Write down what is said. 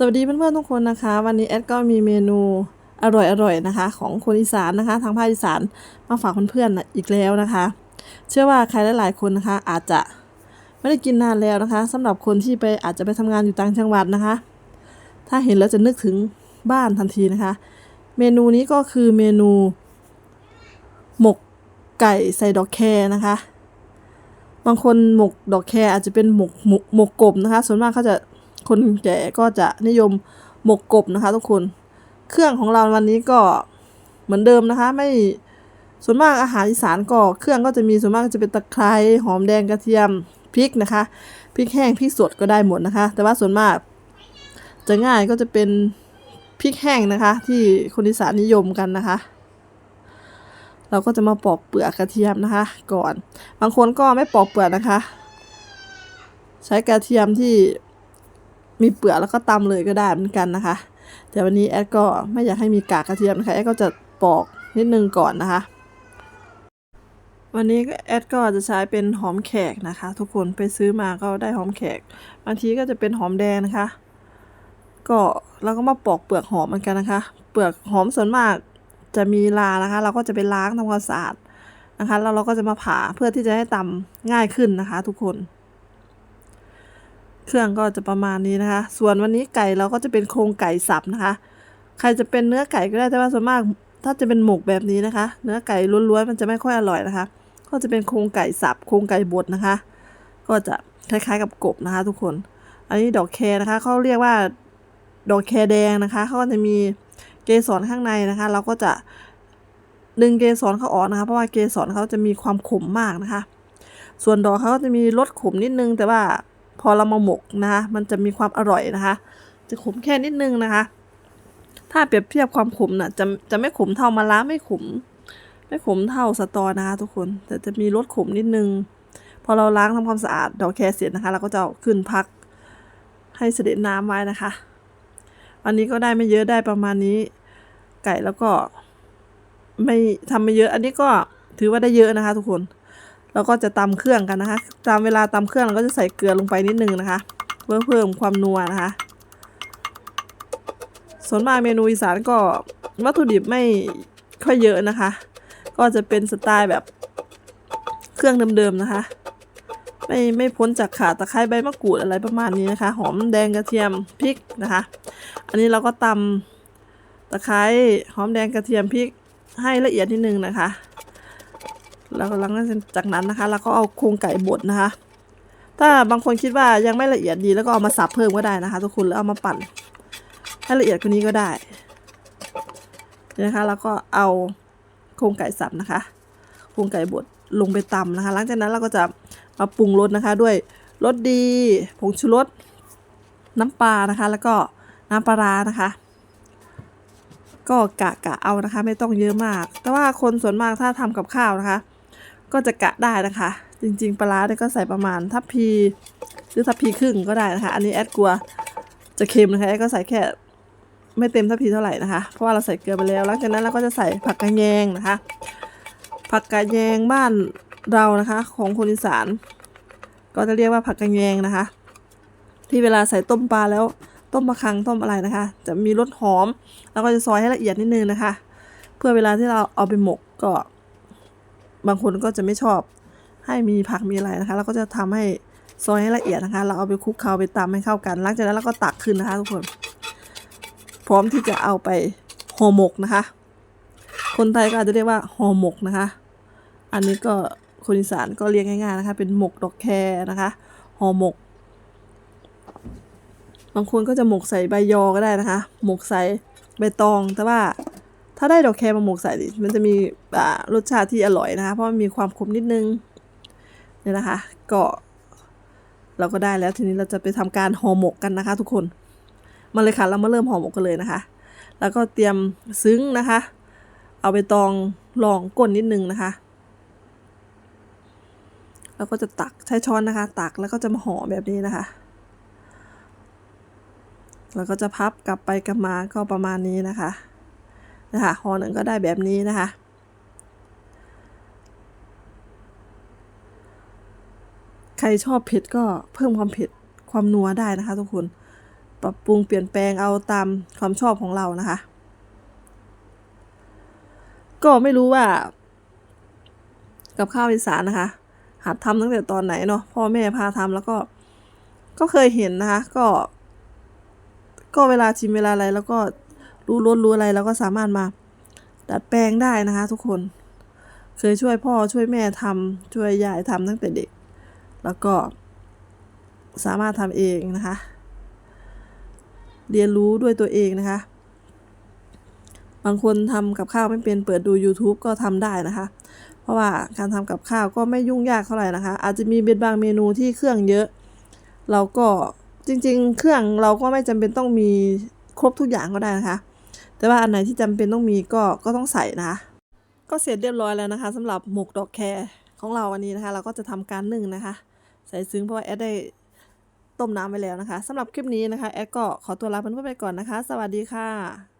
สวัสดีเพื่อนๆทุกคนนะคะ วันนี้แอดก็มีเมนูอร่อยๆนะคะ ของคนอีสานนะคะ ทางภาคอีสานมาฝากเพื่อนๆอีกแล้วนะคะ เชื่อว่าใครหลายๆคนนะคะ อาจจะไม่ได้กินนานแล้วนะคะสำหรับคนที่ไปอาจจะไปทำงานอยู่ต่างจังหวัดนะคะ ถ้าเห็นแล้วจะนึกถึงบ้านทันทีนะคะ เมนูนี้ก็คือเมนู หมกไก่ใส่ดอกแคนะคะ บางคนหมกดอกแคอาจจะเป็นหมกหมกหมกกบนะคะ ส่วนมากเขาจะ คนแก่ก็จะนิยมหมกกบนะคะ ทุกคน เครื่องของเราวันนี้ก็เหมือนเดิมนะคะ ไม่ส่วนมากอาหารอีสานก็เครื่องก็จะมีส่วนมากจะเป็นตะไคร้หอมแดงกระเทียมพริกนะคะพริกแห้งพริกสดก็ได้หมดนะคะ แต่ว่าส่วนมาก จะง่ายก็จะเป็นพริกแห้งนะคะ ที่คนอีสานนิยมกันนะคะ เราก็จะมาปอกเปลือกกระเทียมนะคะ ก่อน บางคนก็ไม่ปอกเปลือกนะคะ ใช้กระเทียมที่ มีเปลือกแล้วก็ตำเลยก็ได้เหมือนกันนะคะ แต่วันนี้แอดก็ไม่อยากให้มีกากกระเทียมนะคะแอดก็จะปอกนิดนึงก่อนนะคะ วันนี้แอดก็จะใช้เป็นหอมแขกนะคะ ทุกคนไปซื้อมาก็ได้หอมแขกบางทีก็จะเป็นหอมแดงนะคะ ก็เราก็มาปอกเปลือกหอมเหมือนกันนะคะ เปลือกหอมส่วนมากจะมีลานะคะ เราก็จะไปล้างทำความสะอาดนะคะแล้วเราก็จะมาผ่าเพื่อที่จะให้ตำง่ายขึ้นนะคะ ทุกคน เครื่องก็จะประมาณนี้นะคะ ส่วนวันนี้ไก่เราก็จะเป็นโครงไก่สับนะคะ ใครจะเป็นเนื้อไก่ก็ได้แต่ว่าส่วนมากถ้าจะเป็นหมกแบบนี้นะคะ เนื้อไก่ล้วนๆมันจะไม่ค่อยอร่อยนะคะ ก็จะเป็นโครงไก่สับโครงไก่บดนะคะ ก็จะคล้ายๆกับกบนะคะ ทุกคน อันนี้ดอกแครนะคะเขาเรียกว่าดอกแครแดงนะคะเขาก็จะมีเกสรข้างในนะคะ เราก็จะดึงเกสรเขาออกนะคะ เพราะว่าเกสรเขาจะมีความขมมากนะคะ ส่วนดอกเขาก็จะมีรสขมนิดนึงแต่ว่า พอเรามาหมกนะคะมันจะมีความอร่อยนะคะ จะขมแค่นิดนึงนะคะ ถ้าเปรียบเทียบความขมน่ะจะจะไม่ขมเท่ามะระไม่ขม ไม่ขมเท่าสตอนะคะทุกคน แต่จะมีรสขมนิดนึง พอเราล้างทำความสะอาดดอกแครเสร็จนะคะเราก็จะขึ้นพักให้เสด็จน้ำไว้นะคะ อันนี้ก็ได้ไม่เยอะได้ประมาณนี้ ไก่แล้วก็ ไม่ทำไม่เยอะ อันนี้ก็ถือว่าได้เยอะนะคะ ทุกคน เราก็จะตำเครื่องกันนะคะ ตามเวลาตำเครื่องเราก็จะใส่เกลือลงไปนิดนึงนะคะ เพื่อเพิ่มความนัวนะคะ ส่วนมากเมนูอีสานก็วัตถุดิบไม่ค่อยเยอะนะคะ ก็จะเป็นสไตล์แบบเครื่องเดิมๆนะคะ ไม่ไม่พ้นจากขาตะไคร้ใบมะกรูดอะไรประมาณนี้นะคะ หอมแดงกระเทียมพริกนะคะ อันนี้เราก็ตำตะไคร้หอมแดงกระเทียมพริกให้ละเอียดนิดนึงนะคะ แล้วหลังจากนั้นนะคะเราก็เอาโครงไก่บดนะคะ ถ้าบางคนคิดว่ายังไม่ละเอียดดีแล้วก็เอามาสับเพิ่มก็ได้นะคะ ทุกคนแล้วเอามาปั่นให้ละเอียดกว่านี้ก็ได้นะคะแล้วก็เอาโครงไก่สับนะคะ โครงไก่บดลงไปตำนะคะ หลังจากนั้นเราก็จะมาปรุงรสนะคะ ด้วยรสดีผงชูรสน้ำปลานะคะ แล้วก็น้ำปลาร้านะคะ ก็กะกะเอานะคะ ไม่ต้องเยอะมาก แต่ว่าคนส่วนมากถ้าทำกับข้าวนะคะ ก็จะกะได้นะคะ จริง ๆปลาร้าเนี่ยก็ใส่ประมาณทัพพีหรือทัพพีครึ่งก็ได้นะคะ อันนี้แอดกลัวจะเค็มนะคะแอดก็ใส่แค่ไม่เต็มทัพพีเท่าไหร่นะคะ เพราะว่าเราใส่เกลือไปแล้วหลังจากนั้นเราก็จะใส่ผักกระแยงนะคะ ผักกระแยงบ้านเรานะคะ ของคนอีสาน ก็จะเรียกว่าผักกระแยงนะคะ ที่เวลาใส่ต้มปลาแล้วต้มมะคังต้มอะไรนะคะ จะมีรสหอม แล้วก็จะซอยให้ละเอียดนิดนึงนะคะ เพื่อเวลาที่เราเอาไปหมกก็ บางคนก็จะไม่ชอบให้มีผักมีอะไรนะคะ เราก็จะทำให้ซอยให้ละเอียดนะคะ เราเอาไปคลุกเคล้าไปตำให้เข้ากัน หลังจากนั้นเราก็ตักขึ้นนะคะทุกคน พร้อมที่จะเอาไปห่อหมกนะคะ คนไทยก็อาจจะเรียกว่าห่อหมกนะคะ อันนี้ก็คนอีสานก็เรียกง่ายๆนะคะ เป็นหมกดอกแครนะคะห่อหมก บางคนก็จะหมกใส่ใบยอก็ได้นะคะ หมกใส่ใบตอง แต่ว่า ถ้าได้ดอกแครมาหมกใส่ดิมันจะมีรสชาติที่อร่อยนะคะ เพราะมันมีความขมนิดนึงเนี่ยนะคะ ก็เราก็ได้แล้วทีนี้เราจะไปทำการห่อหมกกันนะคะ ทุกคนมาเลยค่ะ เรามาเริ่มห่อหมกกันเลยนะคะ แล้วก็เตรียมซึ้งนะคะ เอาไปตองรองก้นนิดนึงนะคะแล้วก็จะตักใช้ช้อนนะคะ ตักแล้วก็จะมาห่อแบบนี้นะคะ แล้วก็จะพับกลับไปกลับมาก็ประมาณนี้นะคะ นะคะห่อหนึ่งก็ได้แบบนี้นะคะ ใครชอบเผ็ดก็เพิ่มความเผ็ดความนัวได้นะคะ ทุกคนปรับปรุงเปลี่ยนแปลงเอาตามความชอบของเรานะคะ ก็ไม่รู้ว่า กับข้าวอีสานนะคะ หัดทำตั้งแต่ตอนไหนเนาะพ่อแม่พาทำแล้วก็ ก็เคยเห็นนะคะ ก็ ก็เวลาชิมเวลาอะไรแล้วก็ รู้รสรู้อะไรเราก็สามารถมาดัดแปลงได้นะคะ ทุกคน เคยช่วยพ่อช่วยแม่ทำช่วยยายทำตั้งแต่เด็ก แล้วก็สามารถทำเองนะคะ เรียนรู้ด้วยตัวเองนะคะ บางคนทำกับข้าวไม่เป็นเปิดดู YouTube ก็ทำได้นะคะ เพราะว่าการทำกับข้าวก็ไม่ยุ่งยากเท่าไหร่นะคะ อาจจะมีเป็นบางเมนูที่เครื่องเยอะ เราก็จริง ๆ เครื่องเราก็ไม่จำเป็นต้องมีครบทุกอย่างก็ได้นะคะ แต่ว่าอันไหนที่จำเป็นต้องมีก็ก็ต้องใส่นะคะ ก็เสร็จเรียบร้อยแล้วนะคะสำหรับหมกดอกแครของเราวันนี้นะคะ เราก็จะทำการนึ่งนะคะ ใส่ซึ้งเพราะว่าแอดได้ต้มน้ำไปแล้วนะคะสำหรับคลิปนี้นะคะ แอดก็ขอตัวลาเพื่อนๆไปก่อนนะคะ สวัสดีค่ะ